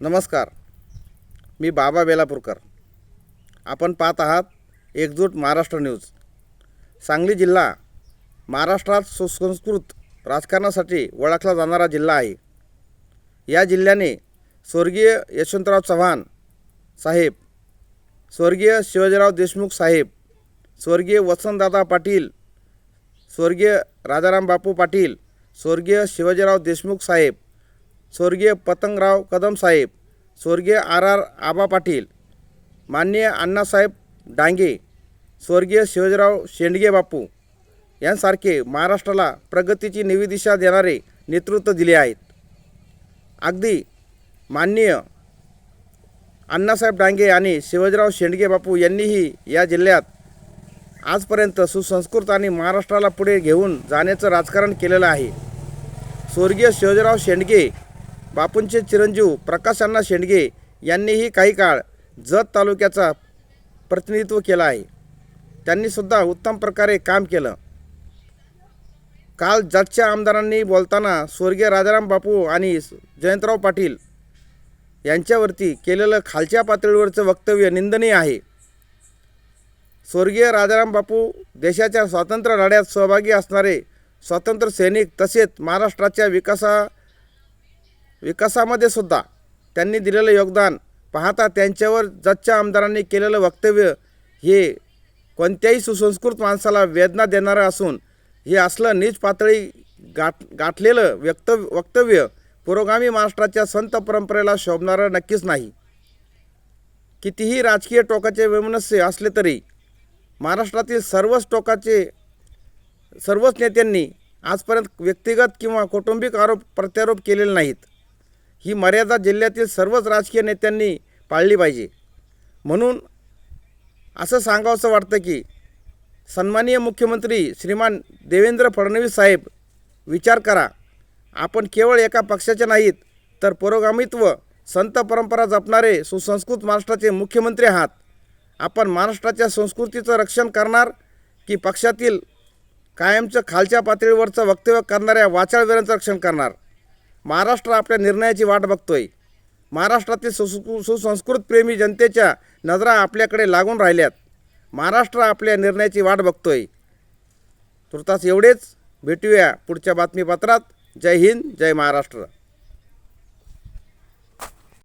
नमस्कार. मी बाबा बेलापूरकर. आपण पाहत आहात एकजूट महाराष्ट्र न्यूज. सांगली जिल्हा महाराष्ट्रात सुसंस्कृत राजकारणासाठी ओळखला जाणारा जिल्हा आहे. या जिल्ह्याने स्वर्गीय यशवंतराव चव्हाण साहेब स्वर्गीय शिवाजीराव देशमुख साहेब स्वर्गीय वसंतदादा पाटील स्वर्गीय राजाराम बापू पाटील स्वर्गीय शिवाजीराव देशमुख साहेब स्वर्गीय पतंगराव कदम साहेब स्वर्गीय आर आर आबा पाटील माननीय अण्णासाहेब डांगे स्वर्गीय शिवाजीराव शेंडगे बापू यांसारखे महाराष्ट्राला प्रगतीची नवी दिशा देणारे नेतृत्व दिले आहेत. अगदी माननीय अण्णासाहेब डांगे आणि शिवाजीराव शेंडगे बापू यांनीही या जिल्ह्यात आजपर्यंत सुसंस्कृत आणि महाराष्ट्राला पुढे घेऊन जाण्याचं राजकारण केलेलं आहे. स्वर्गीय शिवाजीराव शेंडगे बापूंचे चिरंजीव प्रकाश अण्णा शेंडगे यांनीही काही काळ जत तालुक्याचा प्रतिनिधित्व केलं आहे. त्यांनीसुद्धा उत्तम प्रकारे काम केलं. काल जतच्या आमदारांनी बोलताना स्वर्गीय राजाराम बापू आणि जयंतराव पाटील यांच्यावरती केलेलं खालच्या पातळीवरचं वक्तव्य निंदनीय आहे. स्वर्गीय राजाराम बापू देशाच्या स्वातंत्र्य लढ्यात सहभागी असणारे स्वातंत्र्य सैनिक तसेच महाराष्ट्राच्या विकासा विकासामध्ये सुद्धा त्यांनी दिलेलं योगदान पाहता त्यांच्यावर जच्च्या आमदारांनी केलेलं वक्तव्य हे कोणत्याही सुसंस्कृत माणसाला वेदना देणारं असून हे असलं नीच पातळी गाठ गाठलेलं व्यक्त वक्तव्य पुरोगामी महाराष्ट्राच्या संत परंपरेला शोभणारं नक्कीच नाही. कितीही राजकीय टोकाचे वैमनस्य असले तरी महाराष्ट्रातील सर्वच टोकाचे सर्वच नेत्यांनी आजपर्यंत व्यक्तिगत किंवा कौटुंबिक आरोप प्रत्यारोप केलेले नाहीत. ही मर्यादा जिल्ह्यातील सर्वच राजकीय नेत्यांनी पाळली पाहिजे. म्हणून असं सांगावंसं वाटतं की सन्माननीय मुख्यमंत्री श्रीमान देवेंद्र फडणवीस साहेब विचार करा. आपण केवळ एका पक्षाचे नाहीत तर पुरोगामित्व संत परंपरा जपणारे सुसंस्कृत महाराष्ट्राचे मुख्यमंत्री आहात. आपण महाराष्ट्राच्या संस्कृतीचं रक्षण करणार की पक्षातील कायमचं खालच्या पातळीवरचं वक्तव्य करणाऱ्या वाचाळवीरांचं रक्षण करणार? महाराष्ट्र आपल्या निर्णयाची वाट बघतोय. महाराष्ट्रातील सुसु सुसंस्कृत प्रेमी जनतेच्या नजरा आपल्याकडे लागून राहिल्यात. महाराष्ट्र आपल्या निर्णयाची वाट बघतोय. तुर्तास एवढेच. भेटूया पुढच्या बातमीपत्रात. जय हिंद जय महाराष्ट्र.